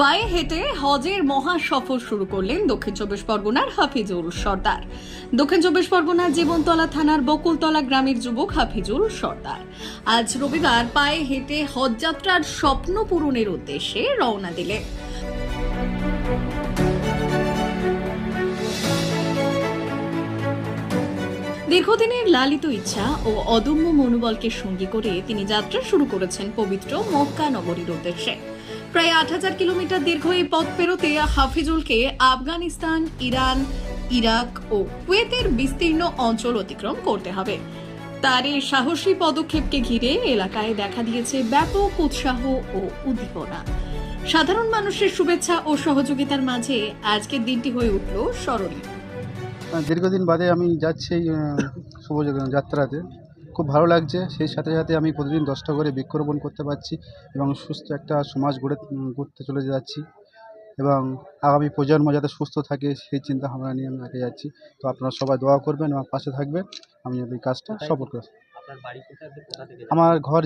পায়ে হেঁটে হজের মহা সফর শুরু করলেন দক্ষিণ চব্বিশ পরগনার হাফিজুল সর্দার। দক্ষিণ চব্বিশ পরগনার জীবনতলা থানার বকুলতলা গ্রামের যুবক হাফিজুল সর্দার। আজ রবিবার পায়ে হেঁটে হজযাত্রার স্বপ্ন পূরণের উদ্দেশ্যে রওনা দিলেন। দীর্ঘদিনের লালিত ইচ্ছা ও অদম্য মনোবলকে সঙ্গী করে তিনি যাত্রা শুরু করেছেন পবিত্র মক্কা নগরীর উদ্দেশ্যে। প্রায় আট হাজার কিলোমিটার দীর্ঘ এই পথ পেরোতে হাফিজুলকে আফগানিস্তান, ইরান, ইরাক ও কুয়েতের বিস্তীর্ণ অঞ্চল অতিক্রম করতে হবে। তার এই সাহসী পদক্ষেপকে ঘিরে এলাকায় দেখা দিয়েছে ব্যাপক উৎসাহ ও উদ্দীপনা। সাধারণ মানুষের শুভেচ্ছা ও সহযোগিতার মাঝে আজকের দিনটি হয়ে উঠল স্মরণীয়। দীর্ঘদিন বাদে আমি যাচ্ছি শুভ যাত্রাতে খুব ভালো লাগছে। সেই সাথে সাথে আমি প্রতিদিন দশটা করে বৃক্ষরোপণ করতে পারছি এবং সুস্থ একটা সমাজ গড়ে গড়তে চলে যাচ্ছি এবং আগামী প্রজন্ম যাতে সুস্থ থাকে সেই চিন্তা ভাবনা নিয়ে আমি আগে যাচ্ছি। তো আপনারা সবাই দোয়া করবেন এবং পাশে থাকবেন। আমি এই কাজটা সফল করি আমার ঘর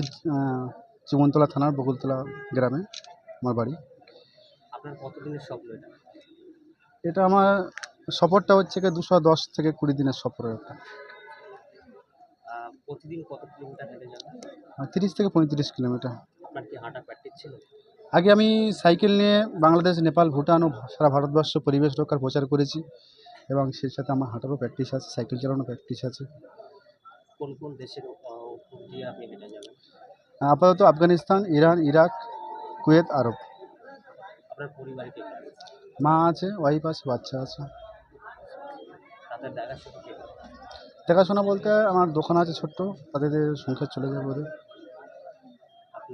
জীবনতলা থানার বকুলতলা গ্রামে আমার বাড়ি। এটা? আমার সফরটা হচ্ছে দুশো দশ থেকে কুড়ি দিনের সফর একটা। প্রতিদিন কত কিলোমিটার হেঁটে যান তিরিশ থেকে পঁয়ত্রিশ কিলোমিটার। আপনার কি হাঁটা প্র্যাকটিস ছিল? আগে আমি সাইকেল নিয়ে বাংলাদেশ নেপাল ভুটান ও সারা ভারতবর্ষ পরিবেশ রক্ষার প্রচার করেছি এবং সেই সাথে আমার হাঁটারও প্র্যাকটিস আছে সাইকেল চালানোর প্র্যাকটিস আছে। কোন কোন দেশের দিয়ে আপনি হেঁটে যাবেন? আপাতত আফগানিস্তান ইরান ইরাক কুয়েত আরব। আপনার পরিবারে কে কে আছে? মা আছে ওয়াইফ আছে বাচ্চা আছে। তাদের কে? দেখাশোনা বলতে আমার দোকান আছে ছোট্ট তাদের সংসার চলে যাবে ওদের। আপনি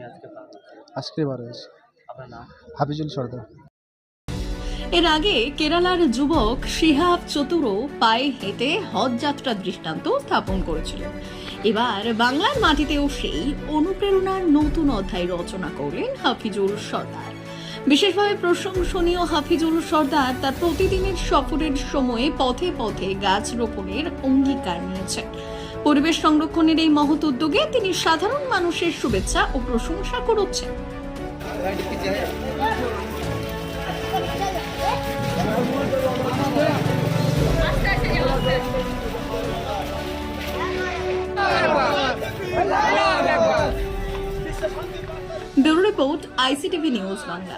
আজকে বার হয়েছে। হাফিজুল সর্দার। এর আগে কেরালার যুবক শিহাব চতুরো পায়ে হেঁটে হজ যাত্রা দৃষ্টান্ত স্থাপন করেছিলেন এবার বাংলার মাটিতেও সেই অনুপ্রেরণার নতুন অধ্যায় রচনা করলেন হাফিজুল সর্দার। বিশেষভাবে প্রশংসনীয় হাফিজুল সর্দার তার প্রতিদিনের সফরের সময়ে পথে পথে গাছ রোপণের অঙ্গীকার নিয়েছেন। পরিবেশ সংরক্ষণের এই মহৎ উদ্যোগে তিনি সাধারণ মানুষের শুভেচ্ছা ও প্রশংসা করছেন। Report ICTV news Bangla